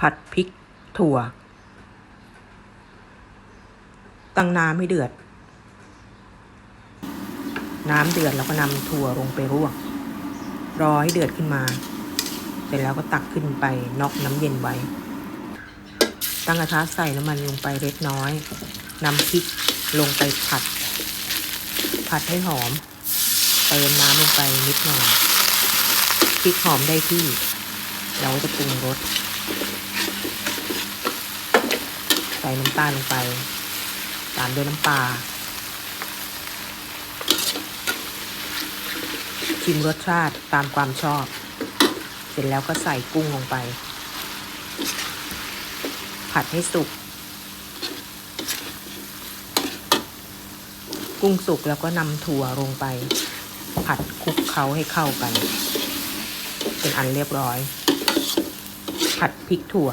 ผัดพริกถั่ว ตั้งน้ำให้เดือด น้ำเดือดแล้วก็นำถั่วลงไปลวกรอให้เดือดขึ้นมา เสร็จแล้วก็ตักขึ้นไปนอกน้ำเย็นไว้ ตั้งกระทะใส่น้ำมันลงไปเล็กน้อยนำพริกลงไปผัด ผัดให้หอม เติมน้ำลงไปนิดหน่อยพริกหอมได้ที่ เราจะปรุงรส ส่น้ำตาลลงไป ตามด้วยน้ำปลา ชิมรสชาติตามความชอบ เสร็จแล้วก็ใส่กุ้งลงไป ผัดให้สุก กุ้งสุกแล้วก็นำถั่วลงไป ผัดคลุกเคล้าให้เข้ากัน เป็นอันเรียบร้อย ผัดพริกถั่ว